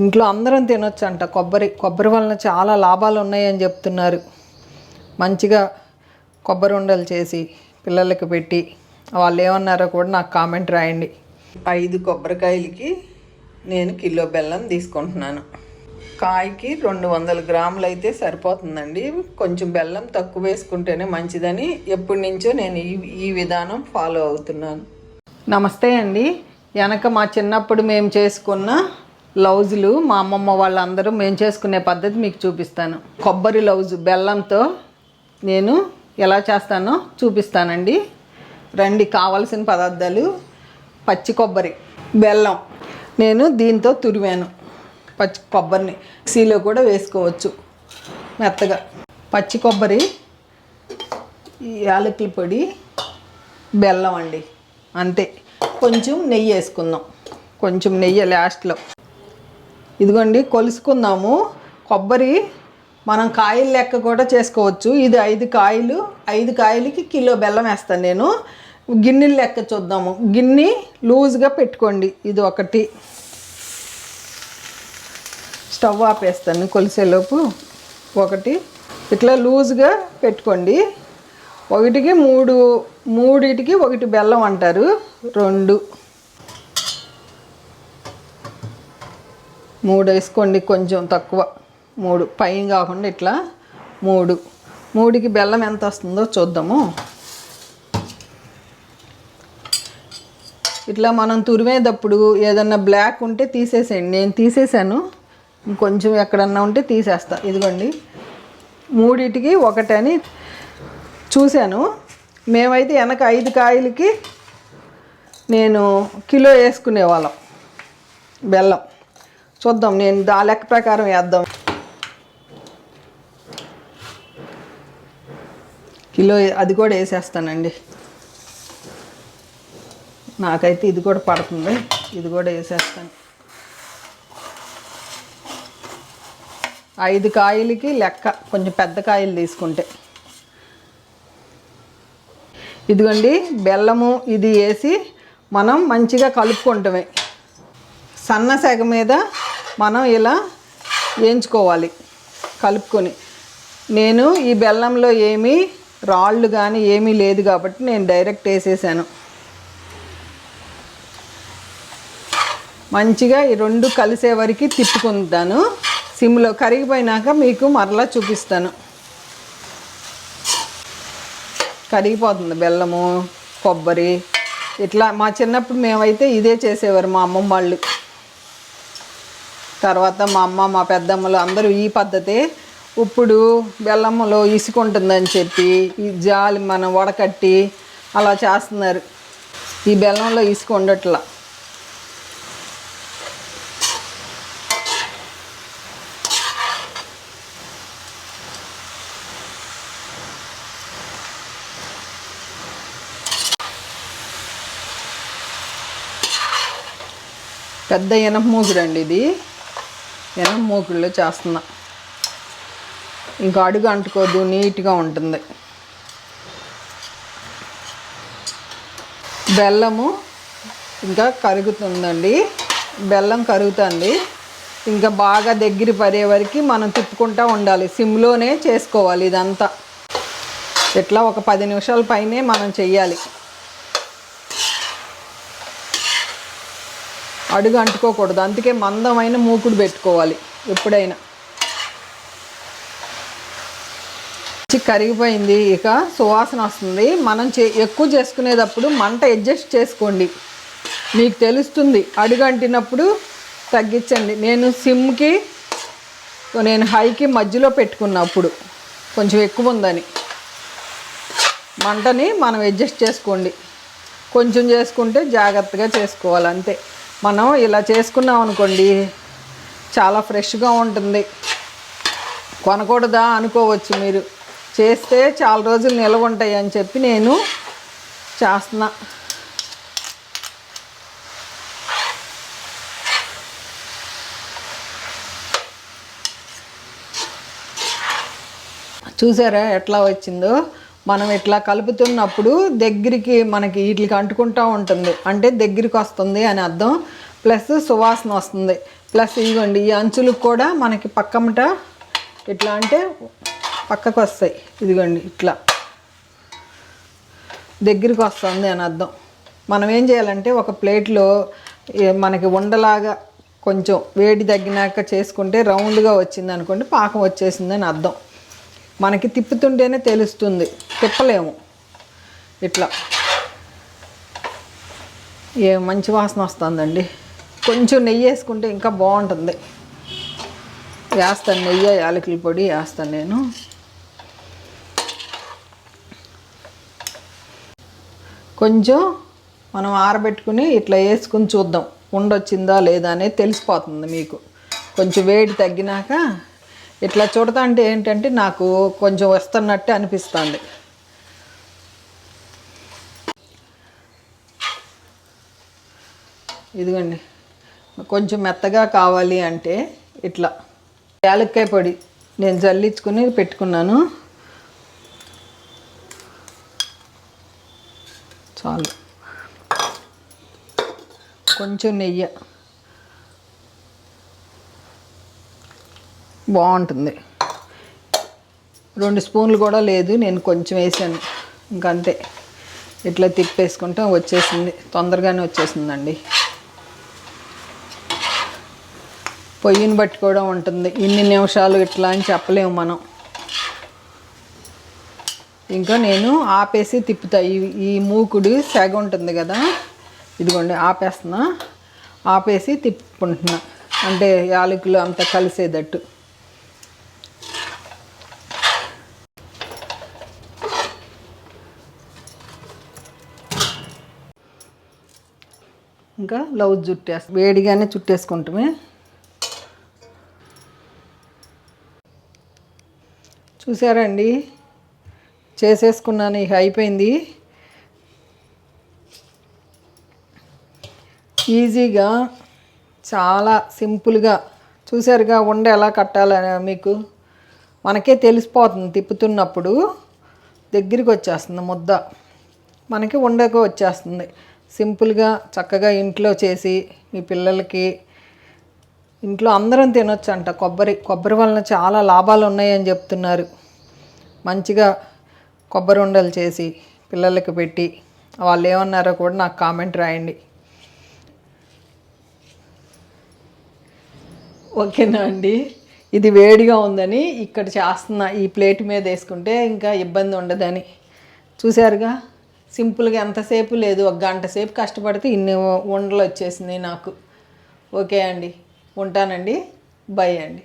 ఇంట్లో అందరం తినొచ్చు అంట కొబ్బరి కొబ్బరి వలన చాలా లాభాలు ఉన్నాయని చెప్తున్నారు. మంచిగా కొబ్బరి ఉండలు చేసి పిల్లలకి పెట్టి వాళ్ళు ఏమన్నారో కూడా నాకు కామెంట్ రాయండి. ఐదు కొబ్బరికాయలకి నేను కిలో బెల్లం తీసుకుంటున్నాను. కాయకి రెండు వందల గ్రాములు అయితే సరిపోతుందండి. కొంచెం బెల్లం తక్కువ వేసుకుంటేనే మంచిదని ఎప్పటి నుంచో నేను ఈ ఈ విధానం ఫాలో అవుతున్నాను. నమస్తే అండి. వెనక మా చిన్నప్పుడు మేము చేసుకున్న లౌజులు మా అమ్మమ్మ వాళ్ళందరూ మేము చేసుకునే పద్ధతి మీకు చూపిస్తాను. కొబ్బరి లౌజు బెల్లంతో నేను ఎలా చేస్తానో చూపిస్తానండి. రండి కావలసిన పదార్థాలు పచ్చి కొబ్బరి బెల్లం నేను దీంతో తురివాను పచ్చి కొబ్బరిని మిక్సీలో కూడా వేసుకోవచ్చు మెత్తగా. పచ్చి కొబ్బరి యాలకుల పొడి బెల్లం అండి. అంతే. కొంచెం నెయ్యి వేసుకుందాం. కొంచెం నెయ్యి లాస్ట్లో. ఇదిగోండి కొలుసుకుందాము. కొబ్బరి మనం కాయలు లెక్క కూడా చేసుకోవచ్చు. ఇది ఐదు కాయలు ఐదు కాయలకి కిలో బెల్లం వేస్తాను నేను. గిన్నెలు లెక్క చూద్దాము. గిన్నె లూజ్గా పెట్టుకోండి. ఇది ఒకటి. స్టవ్ ఆపేస్తాను కొలిసేలోపు. ఒకటి. ఇట్లా లూజ్గా పెట్టుకోండి. ఒకటికి మూడు మూడిటికి ఒకటి బెల్లం అంటారు. రెండు. మూడు వేసుకోండి కొంచెం తక్కువ. మూడు. పైన కాకుండా ఇట్లా మూడు. మూడుకి బెల్లం ఎంత వస్తుందో చూద్దాము. ఇట్లా మనం తురిమేటప్పుడు ఏదన్నా బ్లాక్ ఉంటే తీసేసేయండి. నేను తీసేసాను. కొంచెం ఎక్కడన్నా ఉంటే తీసేస్తా. ఇదిగోండి. మూడిటికి ఒకటని చూశాను. మేమైతే వెనక ఐదు కాయలకి నేను కిలో వేసుకునేవాళ్ళం. బెల్లం. చూద్దాం నేను దా లెక్క ప్రకారం వేద్దాం. కిలో అది కూడా వేసేస్తానండి. నాకైతే ఇది కూడా పడుతుంది. ఇది కూడా వేసేస్తాను. ఐదు కాయలకి లెక్క కొంచెం పెద్ద కాయలు తీసుకుంటే. ఇదిగోండి బెల్లము ఇది వేసి మనం మంచిగా కలుపుకుంటమే. సన్న సెగ మీద మనం ఇలా వేయించుకోవాలి కలుపుకొని. నేను ఈ బెల్లంలో ఏమీ రాళ్ళు కానీ ఏమీ లేదు కాబట్టి నేను డైరెక్ట్ వేసేసాను. మంచిగా ఈ రెండు కలిసే వరకు తిప్పుకుంటాను. సిమ్లో కరిగిపోయినాక మీకు మరలా చూపిస్తాను. కరిగిపోతుంది బెల్లము కొబ్బరి. ఇట్లా మా చిన్నప్పుడు మేమైతే ఇదే చేసేవారు మా అమ్మమ్మ వాళ్ళు. తర్వాత మా అమ్మ మా పెద్దమ్మలు అందరూ ఈ పద్ధతే ఇప్పుడు బెల్లములో ఇసుకుంటుందని చెప్పి ఈ జాలి మనం వడకట్టి అలా చేస్తున్నారు. ఈ బెల్లంలో ఇసుక ఉండట్లా. పెద్ద ఇనప మూకుడు ఇది. నేను మూకుడులో చేస్తున్నా. ఇంకా అడుగు అంటుకోదు నీట్గా ఉంటుంది. బెల్లము ఇంకా కరుగుతుందండి. బెల్లం కరుగుతుంది. ఇంకా బాగా దగ్గర పడే వరకు మనం తిప్పుకుంటూ ఉండాలి. సిమ్లోనే చేసుకోవాలి ఇదంతా. ఇట్లా ఒక పది నిమిషాల పైనే మనం చెయ్యాలి. అడుగు అంటుకోకూడదు. అందుకే మందమైన మూకుడు పెట్టుకోవాలి ఎప్పుడైనా. కరిగిపోయింది ఇక సువాసన వస్తుంది. మనం చే ఎక్కువ చేసుకునేటప్పుడు మంట అడ్జస్ట్ చేసుకోండి. మీకు తెలుస్తుంది అడుగు అంటినప్పుడు తగ్గించండి. నేను సిమ్కి నేను హైకి మధ్యలో పెట్టుకున్నప్పుడు కొంచెం ఎక్కువ ఉందని. మంటని మనం అడ్జస్ట్ చేసుకోండి. కొంచెం చేసుకుంటే జాగ్రత్తగా చేసుకోవాలి అంతే. మనం ఇలా చేసుకున్నాం అనుకోండి చాలా ఫ్రెష్గా ఉంటుంది. కొనకూడదా అనుకోవచ్చు మీరు. చేస్తే చాలా రోజులు నిల్వ ఉంటాయి అని చెప్పి నేను చేస్తున్నా. చూసారా ఎట్లా వచ్చిందో? మనం ఇట్లా కలుపుతున్నప్పుడు దగ్గరికి మనకి వీటికి అంటుకుంటూ ఉంటుంది. అంటే దగ్గరికి వస్తుంది అని అర్థం. ప్లస్ సువాసన వస్తుంది. ప్లస్ ఇదిగోండి ఈ అంచులకు కూడా మనకి పక్కమట ఇట్లా అంటే పక్కకు వస్తాయి. ఇదిగోండి ఇట్లా. దగ్గరికి వస్తుంది అని అర్థం. మనం ఏం చేయాలంటే ఒక ప్లేట్లో మనకి ఉండలాగా కొంచెం వేడి తగ్గినాక చేసుకుంటే రౌండ్గా వచ్చింది అనుకోండి పాకం వచ్చేసిందని అర్థం. మనకి తిప్పుతుంటేనే తెలుస్తుంది. తిప్పలేము. ఇట్లా. ఏ మంచి వాసన వస్తుందండి. కొంచెం నెయ్యి వేసుకుంటే ఇంకా బాగుంటుంది. వేస్తాను నెయ్యి యాలకుల పొడి వేస్తాను నేను. కొంచెం మనం ఆరబెట్టుకుని ఇట్లా వేసుకుని చూద్దాం. ఉండొచ్చిందా లేదా అనేది తెలిసిపోతుంది మీకు. కొంచెం వేడి తగ్గినాక ఇట్లా చూడతా అంటే ఏంటంటే నాకు కొంచెం వస్తున్నట్టే అనిపిస్తుంది. ఇదిగోండి. కొంచెం మెత్తగా కావాలి అంటే ఇట్లా. యాలక్కాయ పొడి నేను జల్లించుకుని పెట్టుకున్నాను. చాలు. కొంచెం నెయ్యి. బాగుంటుంది. రెండు స్పూన్లు కూడా లేదు నేను కొంచెం వేసాను. ఇంకంతే. ఇట్లా తిప్పేసుకుంటే వచ్చేసింది. తొందరగానే వచ్చేసిందండి. పొయ్యిని బట్టి కూడా ఉంటుంది. ఇన్ని నిమిషాలు ఇట్లా అని చెప్పలేము మనం. ఇంకా నేను ఆపేసి తిప్పుతా. ఈ ఈ మూకుడు సెగ ఉంటుంది కదా? ఇదిగోండి ఆపేస్తున్నా. ఆపేసి తిప్పుకుంటున్నా. అంటే యాలకులు అంతా కలిసేటట్టు. ఇంకా లవ్ చుట్టేస్తాం వేడిగానే చుట్టేసుకుంటామే. చూసారండి? చేసేసుకున్నాను ఇక అయిపోయింది. ఈజీగా చాలా సింపుల్గా చూసారుగా ఉండ ఎలా కట్టాలని మీకు మనకే తెలిసిపోతుంది తిప్పుతున్నప్పుడు. దగ్గరికి వచ్చేస్తుంది ముద్ద. మనకి ఉండగా వచ్చేస్తుంది. సింపుల్గా చక్కగా ఇంట్లో చేసి మీ పిల్లలకి ఇంట్లో అందరం తినొచ్చు అంట కొబ్బరి కొబ్బరి వలన చాలా లాభాలు ఉన్నాయని చెప్తున్నారు. మంచిగా కొబ్బరి ఉండలు చేసి పిల్లలకి పెట్టి వాళ్ళు ఏమన్నారో కూడా నాకు కామెంట్ రాయండి. ఓకేనా అండి? ఇది వేడిగా ఉందని ఇక్కడ చేస్తున్న ఈ ప్లేట్ మీద వేసుకుంటే ఇంకా ఇబ్బంది ఉండదని. చూశారుగా? సింపుల్గా ఎంతసేపు లేదు. ఒక గంట సేపు కష్టపడితే ఇన్ని ఉండలు వచ్చేసింది నాకు. ఓకే అండి. ఉంటానండి. బై అండి.